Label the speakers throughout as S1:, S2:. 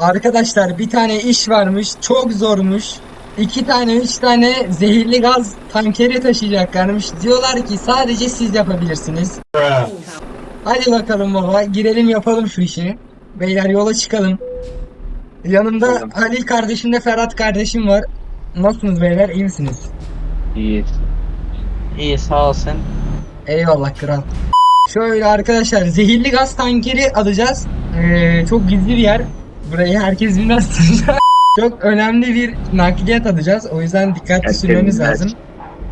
S1: Arkadaşlar bir tane iş varmış. Çok zormuş. İki tane, üç tane zehirli gaz tankeri taşıyacaklarmış. Diyorlar ki sadece siz yapabilirsiniz. Hadi bakalım baba. Girelim yapalım şu işi. Beyler yola çıkalım. Yanımda
S2: Tamam.
S1: Halil kardeşimle Ferhat kardeşim var. Nasılsınız beyler? İyi misiniz?
S2: İyi.
S3: İyi sağ ol sen.
S1: Eyvallah kral. Şöyle arkadaşlar zehirli gaz tankeri alacağız. Ee, çok gizli bir yer. Burayı herkes bilmez. çok önemli bir nakliyat alacağız. O yüzden dikkatli sürmemiz lazım.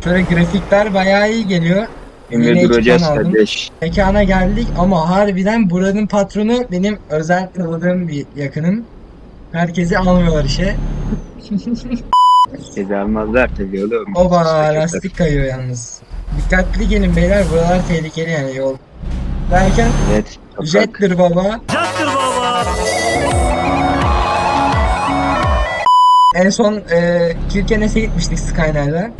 S1: Şöyle grafikler bayağı iyi geliyor.
S2: Emre duracağız kardeş.
S1: Mekana geldik ama harbiden buranın patronu benim özel tanıdığım bir yakınım. Herkesi almıyorlar işe.
S2: Sizi almazlar tabii oğlum.
S1: Oba lastik kayıyor yalnız. Dikkatli gelin beyler buralar tehlikeli yani yol. Derken
S2: Evet.
S1: jettir baba. En son e, Kirkenes'e gitmiştik Skyline'da.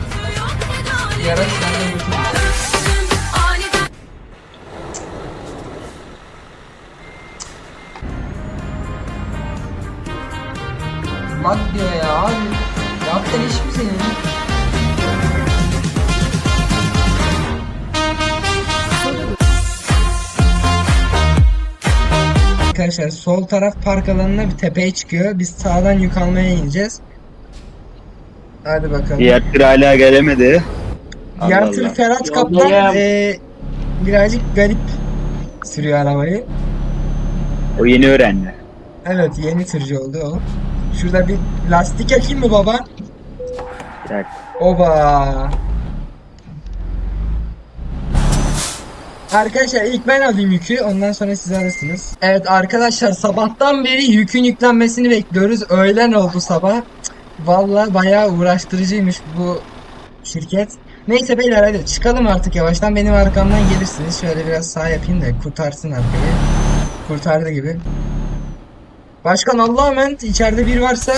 S1: Bir ara Skyline'a götürdük. Bak diyor ya abi. Yaptığın iş mi senin? Arkadaşlar sol taraf park alanına bir tepeye çıkıyor. Biz sağdan yük almaya ineceğiz. Hadi bakalım.
S2: Diğer tır hala gelemedi.
S1: Diğer
S2: Allah.
S1: Ferhat. Kaptan eee, birazcık garip sürüyor arabayı.
S2: O yeni öğrendi.
S1: Evet yeni tırcı oldu o. Şurada bir lastik yakayım mı baba?
S2: Yak.
S1: Oba. Arkadaşlar ilk ben alayım yükü ondan sonra siz alırsınız. Evet arkadaşlar sabahtan beri yükün yüklenmesini bekliyoruz. Öğlen oldu sabah. Cık, Vallahi bayağı uğraştırıcıymış bu şirket. Neyse beyler hadi çıkalım artık yavaştan benim arkamdan gelirsiniz. Şöyle biraz sağ yapayım da kurtarsın arkayı. Kurtardı gibi. Başkan Allah'a emanet içeride bir varsa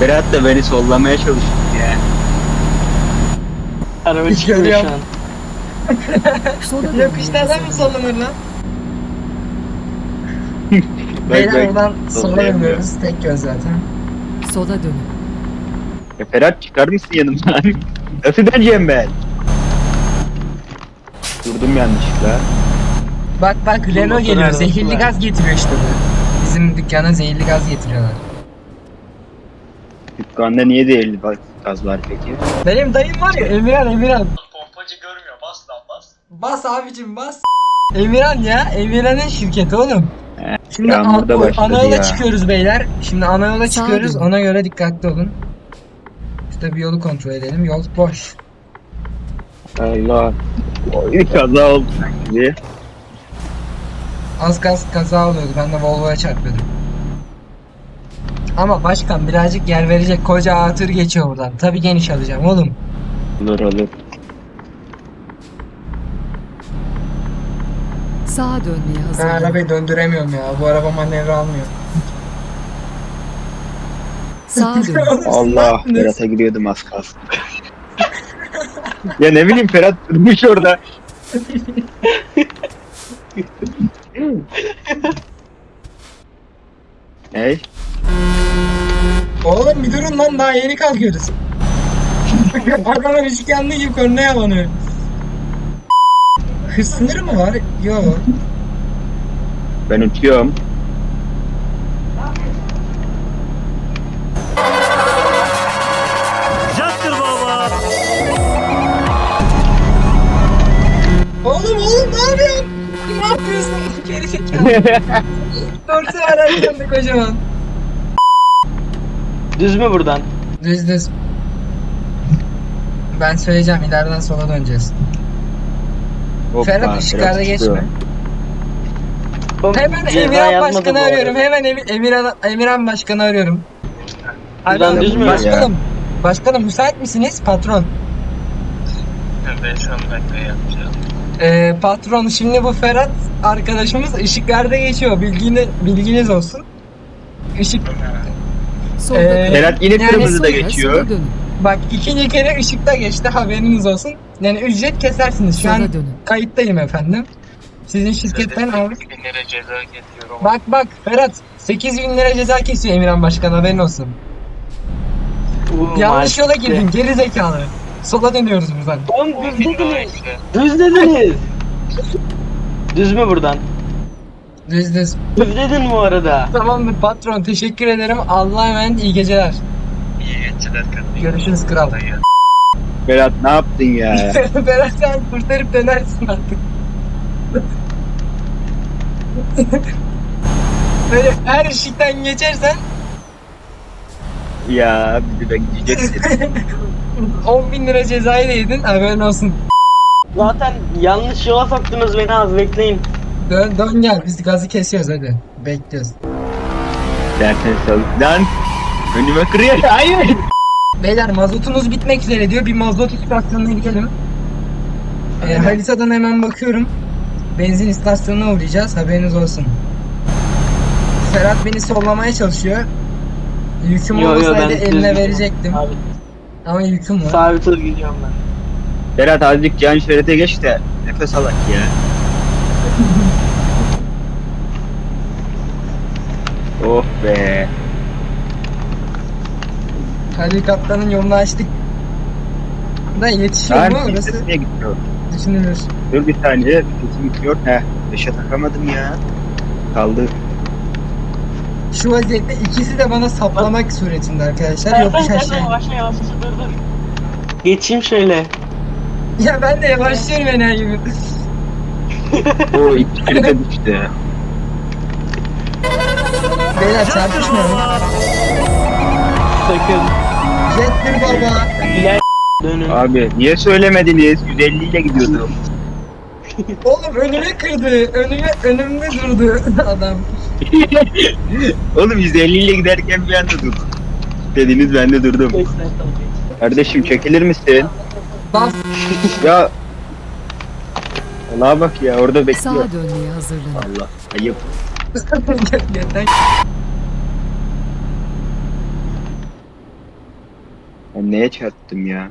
S2: Berat da beni sollamaya çalıştı ya.
S3: Araba
S1: Hiç
S3: çıkmıyor şu an.
S1: Yapışlardan mı sallanır lan? Beyler oradan sola dönüyoruz. Tek göz zaten.
S4: Sola dönün.
S2: Ya Ferhat çıkar mısın yanımdan? Nasıl döneceğim ben? Durdum yanlışlıkla.
S1: Bak bak Renault geliyor.
S3: nerede?
S1: Zehirli gaz getiriyor işte bu. Bizim dükkana zehirli gaz getiriyorlar.
S2: Dükkanda niye değerli bak gaz var peki?
S1: Benim dayım var ya Emirhan Emirhan.
S5: Pompacı görmüyor bas lan bas.
S1: Bas abicim bas. Emirhan ya. Emirhan'ın şirketi oğlum.
S2: He,
S1: Şimdi an- ana yola
S2: ya.
S1: çıkıyoruz beyler. Şimdi ana yola
S4: Sağ
S1: çıkıyoruz. Ona göre dikkatli olun. İşte bir yolu kontrol edelim. Yol boş.
S2: Allah. Bir kaza oldu sanki.
S1: Az gaz kaza oluyordu. Ben de Volvo'ya çarpıyordum. Ama başkan birazcık yer verecek. Koca atır geçiyor buradan. Tabii geniş alacağım oğlum.
S2: Olur olur.
S4: Sağa dönmeye
S1: Ben arabayı döndüremiyorum ya. Bu araba manevra almıyor.
S4: Sağa
S1: ne
S2: Allah? Ferhat'a giriyordum az kalsın. ya ne bileyim Ferhat durmuş orada. Hey,
S1: Oğlum bir durun lan daha yeni kalkıyoruz. Arkadan ışık yandığı gibi önüne yalanıyor. Hız sınırı mı var? Yok.
S2: ben uçuyorum.
S1: Oğlum oğlum ne yapıyorsun? Ne yapıyorsun? Geri. Dorsi var arkanda kocaman.
S3: Düz mü buradan?
S1: Düz düz. Ben söyleyeceğim ileriden sola döneceğiz.
S2: Hoppa,
S1: Ferhat ışıklarda geçme.
S3: Oğlum,
S1: Hemen Emirhan Başkan'ı arıyorum. Hemen Emir, Emirhan, Emirhan Başkan'ı arıyorum.
S3: Buradan düz mü?
S1: Başkanım. Başkanım müsait misiniz? Patron.
S5: Ben şu an dakika yapacağım.
S1: Ee, patron şimdi bu Ferhat arkadaşımız ışıklarda geçiyor. Bilgini, bilginiz olsun. Işık
S4: Solda
S1: Ee.
S2: Ferhat yine
S1: Yani
S2: kırmızıda
S4: Sonra
S2: geçiyor.
S4: Sola dönün.
S1: bak ikinci kere ışıkta geçti haberiniz olsun. Yani ücret kesersiniz. Şu
S4: Sola
S1: an
S4: dönün.
S1: kayıttayım efendim. Sizin şirketten
S5: Size
S1: abi.
S5: 8 bin lira ceza kesiyorum.
S1: Bak bak Ferhat 8 bin lira ceza kesiyor Emirhan Başkan haberin olsun.
S3: Bu
S1: Yanlış yola
S3: markette.
S1: girdin geri zekalı. Sola dönüyoruz buradan.
S3: Oğlum düz dediniz. Düz dediniz. Düz mü buradan?
S1: Düz
S3: dedin bu arada.
S1: Tamamdır patron teşekkür ederim. Allah'a emanet iyi geceler.
S5: İyi geceler kardeşim.
S1: Görüşürüz kral.
S2: Berat ne yaptın ya?
S1: Ferhat sen kurtarıp dönersin artık. Böyle her ışıktan geçersen
S2: ya bizi bekleyeceksin.
S1: 10 bin lira cezayı da yedin haberin olsun.
S3: Zaten yanlış yola soktunuz beni az bekleyin.
S1: Dön, dön gel biz gazı kesiyoruz hadi. Bekliyoruz.
S2: Dersen sal. Lan önüme kırıyor. Hayır.
S1: Beyler mazotumuz bitmek üzere diyor. Bir mazot istasyonuna gidelim. Ee, haritadan hemen bakıyorum. Benzin istasyonuna uğrayacağız. Haberiniz olsun. Ferhat beni sollamaya çalışıyor. Yüküm
S3: Yo, yo,
S1: olmasaydı eline
S3: düz-
S1: verecektim.
S3: Abi
S1: Ama yüküm var.
S3: sabit hız gidiyorum ben.
S2: Berat azıcık can şerete geç de nefes alak ya. Oh be.
S1: Halil Kaptan'ın yolunu açtık. Da yetişiyor mu orası?
S2: vitesi niye gitmiyor?
S1: Düşünülür.
S2: Dur bir saniye vitesim bitiyor. Heh. Beşe takamadım ya. Kaldı.
S1: Şu vaziyette ikisi de bana saplamak suretinde arkadaşlar. Yokuş
S3: Nereden
S1: aşağı.
S3: yavaş yavaş dur dur. Geçeyim şöyle.
S1: Ya ben de yavaşlıyorum enayi gibi.
S2: O iki şerite düştü.
S1: Beyler çarpışmayalım.
S3: Sakın.
S1: Jettir baba.
S3: İler dönün.
S2: Abi niye söylemediniz? 150 ile gidiyordum.
S1: Oğlum önüme kırdı. Önüme, önümde durdu adam.
S2: Oğlum 150 ile giderken bir anda durdum. Dediniz ben de durdum. Kardeşim çekilir misin?
S1: Bas.
S2: Ya Allah'a bak ya orada bekliyor.
S4: Sağa dönmeye hazırlanın.
S2: Allah ayıp.
S1: Yeter.
S2: Ben neye çarptım ya?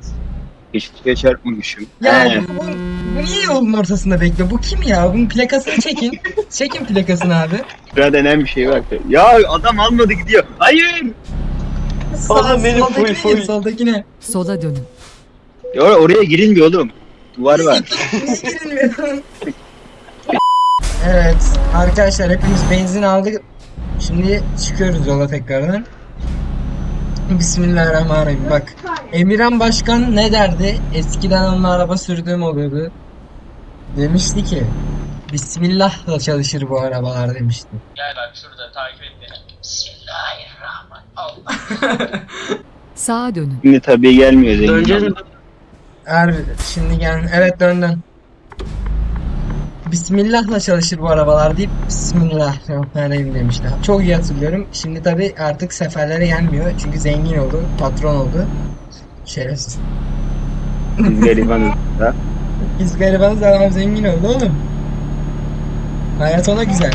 S2: Şeye çarpmamışım.
S1: Ya
S2: He.
S1: bu, bu niye yolun ortasında bekliyor? Bu kim ya? Bunun plakasını çekin. çekin plakasını abi.
S2: Şurada denen bir şey var. Ya adam almadı gidiyor. Hayır.
S3: Oğlum benim full,
S1: soldakine
S3: full.
S1: gir, soldakine.
S4: Sola dönün.
S2: Ya oraya girilmiyor oğlum. Duvar var.
S1: Niye girilmiyor? Arkadaşlar hepimiz benzin aldık. Şimdi çıkıyoruz yola tekrardan. Bismillahirrahmanirrahim. Bak Emirhan Başkan ne derdi? Eskiden onunla araba sürdüğüm oluyordu. Demişti ki Bismillah'la çalışır bu arabalar demişti.
S5: Gel bak şurada takip et beni. Bismillahirrahmanirrahim.
S4: Sağa dönün.
S2: Şimdi tabii gelmiyor.
S3: Döneceğiz mi?
S1: Harbi şimdi gel. Evet dön dön. Bismillah'la çalışır bu arabalar deyip Bismillahirrahmanirrahim demişti. Çok iyi hatırlıyorum. Şimdi tabi artık seferlere gelmiyor. Çünkü zengin oldu. Patron oldu. Şerefsiz.
S2: Biz garibanız da.
S1: Biz garibanız adam zengin oldu oğlum. Hayat ona güzel.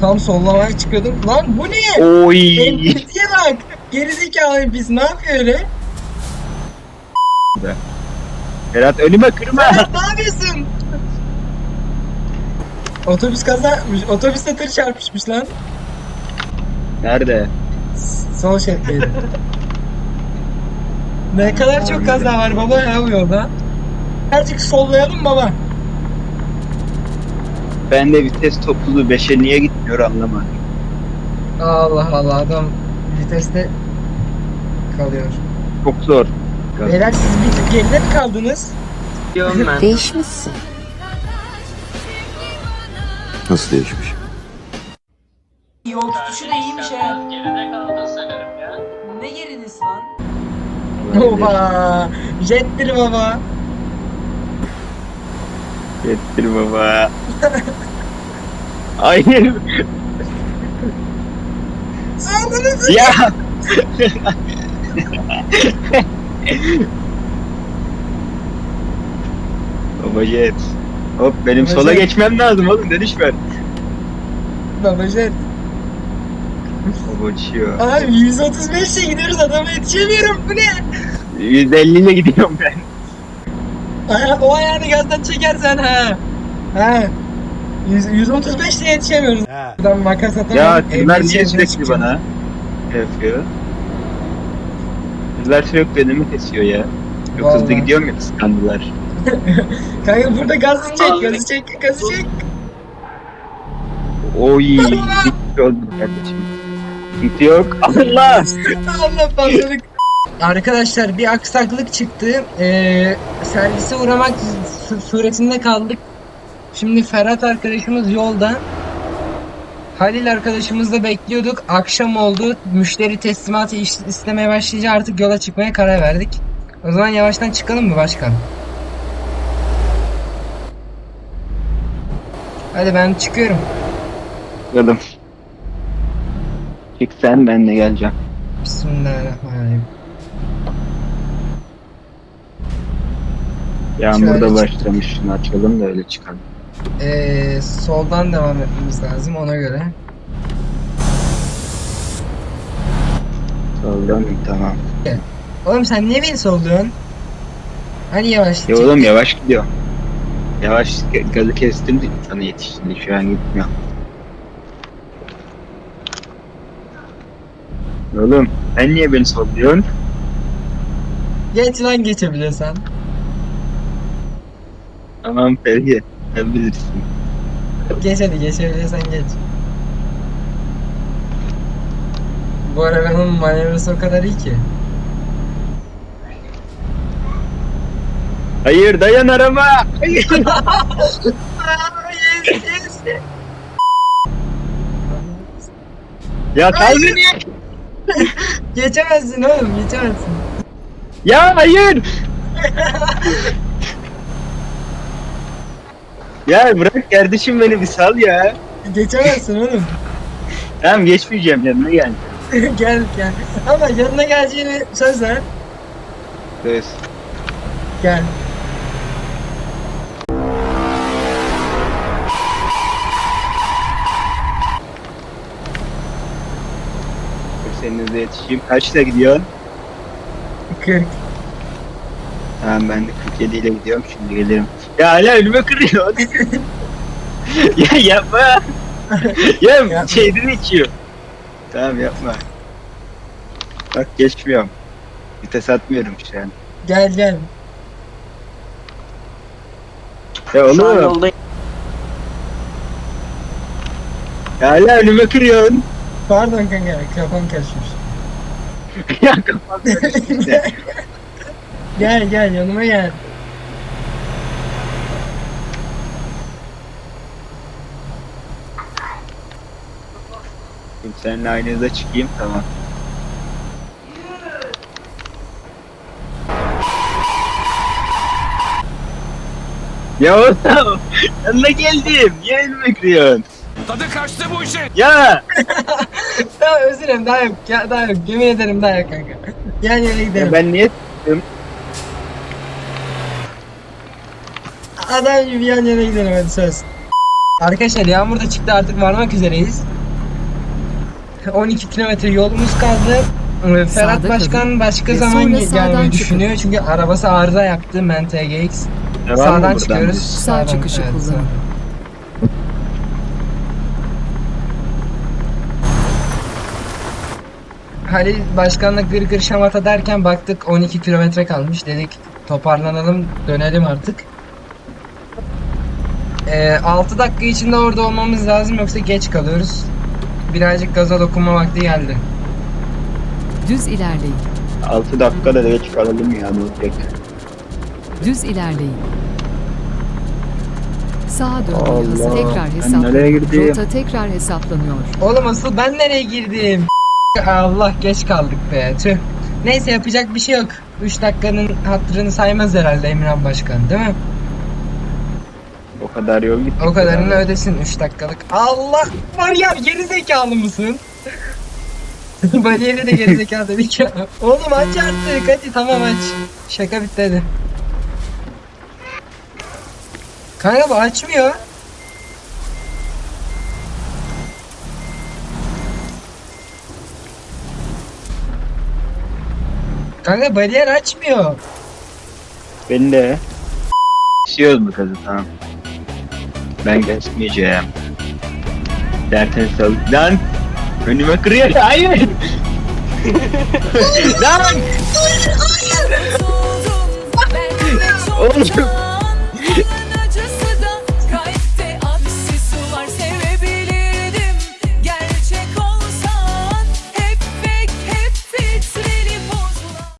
S1: Tam sollamaya çıkıyordum. Lan bu ne?
S2: Oy.
S1: Empatiye bak. Gerizekalı biz ne yapıyor öyle?
S2: Berat önüme kırma.
S1: Ferhat ne yapıyorsun? Otobüs kaza yapmış. Otobüste tır çarpışmış lan.
S2: Nerede?
S1: Sol şeritteydi. ne kadar çok kaza var baba ya bu yolda. Birazcık sollayalım baba.
S2: Ben de vites topluluğu 5'e niye gitmiyor anlamadım.
S1: Allah Allah adam viteste kalıyor.
S2: Çok zor.
S1: Beyler siz bir tık geride mi kaldınız?
S3: Diyorum ben.
S6: Değişmişsin.
S7: Nasıl değişmiş?
S1: Yol tutuşu da iyiymiş ha.
S5: Geride kaldın sanırım ya.
S1: Ne geriniz lan? Oba! Jettir baba.
S2: Yettir baba. Hayır. Ya. baba jet. Hop benim
S1: Baba
S2: sola
S1: jet.
S2: geçmem lazım oğlum dönüş ver.
S1: Baba jet.
S2: Baba uçuyor.
S1: Abi 135'e gidiyoruz adama yetişemiyorum. Bu ne?
S2: 150 ile gidiyorum ben.
S1: Aya- o ayağını gazdan çekersen ha. Ha. 100, 135 ile yetişemiyoruz. Buradan makas atamam.
S2: Ya tırlar niye sürekli bana yapıyor? Tırlar sürekli önümü kesiyor ya. Çok hızlı
S1: Vallahi.
S2: gidiyorum ya kıskandılar.
S1: Kanka burada gazı çek, gazı çek, gazı çek.
S2: Oy, bir oldu kardeşim. Sıkıntı yok. Allah!
S1: Allah patladık. Arkadaşlar bir aksaklık çıktı. Ee, servise uğramak su- suretinde kaldık. Şimdi Ferhat arkadaşımız yolda. Halil arkadaşımızla bekliyorduk. Akşam oldu. Müşteri teslimatı istemeye başlayınca artık yola çıkmaya karar verdik. O zaman yavaştan çıkalım mı başkan? Hadi ben çıkıyorum.
S2: Bakalım. Çık sen ben de geleceğim.
S1: Bismillahirrahmanirrahim.
S2: Yağmur
S1: Şöyle
S2: da
S1: çık.
S2: başlamış. Şunu açalım da öyle çıkalım.
S1: Ee, soldan devam etmemiz lazım ona göre.
S2: Soldan? Tamam.
S1: Oğlum sen niye beni solluyorsun? Hani yavaş.
S2: Ya oğlum yavaş gidiyor. Yavaş gazı kestim sana yetişti. Şu an gitmiyor. Oğlum sen niye beni solluyorsun?
S1: Geç lan geçebiliyorsan.
S2: Tamam Ferdi. Sen bilirsin.
S1: Geç hadi geçebiliyorsan geç. Bu arabanın manevrası o kadar iyi ki.
S2: Hayır dayan araba. Hayır. ya kal beni.
S1: Geçemezsin oğlum geçemezsin.
S2: Ya hayır. ya bırak kardeşim beni bir sal ya.
S1: Geçemezsin oğlum.
S2: Tamam geçmeyeceğim yanına gel.
S1: gel gel. Ama yanına geleceğini söz ver.
S2: Söz.
S1: Gel.
S2: Dur senin hızla yetişeyim. Kaçla gidiyorsun?
S1: 40.
S2: Tamam ben de 47 ile gidiyorum şimdi gelirim. Ya hala önüme kırıyor. ya yapma. ya şeyden içiyor. Tamam yapma. Bak geçmiyorum. Vites atmıyorum şu an.
S1: Gel gel.
S2: Ya
S3: Şu an
S2: oğlum
S3: yoldayım.
S2: ya hala önüme kırıyorsun.
S1: Pardon kanka kafam karışmış.
S2: ya işte.
S1: Gel gel yanıma gel.
S2: Şimdi seninle aynı hıza çıkayım tamam. Ya oğlum yanına geldim. Niye önüme kırıyorsun?
S6: Tadı kaçtı bu işin.
S2: Ya
S1: Tamam özür dilerim daha yok. Ya, daha yok. Yemin ederim daha yok kanka. Gel yere gidelim.
S2: Ya ben niye
S1: Adam gibi yan yana gidelim hadi söz. Arkadaşlar yağmur da çıktı artık varmak üzereyiz. 12 kilometre yolumuz kaldı. Ee, Ferhat
S4: Sağda
S1: Başkan
S4: kalın.
S1: başka
S4: Ve
S1: zaman gelmeyi
S4: çıkın.
S1: düşünüyor çünkü arabası arıza yaptı MTGX.
S2: Devam
S1: Sağdan çıkıyoruz.
S4: Sağ
S1: Sağdan,
S4: çıkışı
S1: evet,
S4: kullanın.
S1: Halil Başkan'la gır gır şamata derken baktık 12 kilometre kalmış dedik toparlanalım dönelim artık. Ee, 6 dakika içinde orada olmamız lazım yoksa geç kalıyoruz. Birazcık gaza dokunma vakti geldi.
S4: Düz ilerleyin.
S2: 6 dakikada da geç kalalım ya olacak?
S4: Düz ilerleyin. Sağa dönün.
S2: Allah,
S4: tekrar
S2: ben
S4: hesaplanıyor.
S2: nereye girdim?
S4: Rota tekrar hesaplanıyor.
S1: Oğlum asıl ben nereye girdim? Allah geç kaldık be tüh. Neyse yapacak bir şey yok. 3 dakikanın hatırını saymaz herhalde Emirhan Başkan değil mi?
S2: O kadar yol gittik.
S1: O kadarını
S2: ya.
S1: ödesin 3 dakikalık. Allah var ya geri zekalı mısın? Bariyeri de geri zekalı dedik ya. Oğlum aç artık hadi tamam aç. Şaka bitti hadi. Kanka bu açmıyor. Kanka bariyer açmıyor.
S2: Ben de. Geçiyoruz mu kızı tamam. Ben geçmeyeceğim. Zaten sal... Lan! Önüme kırıyor. Hayır! Lan! Oğlum!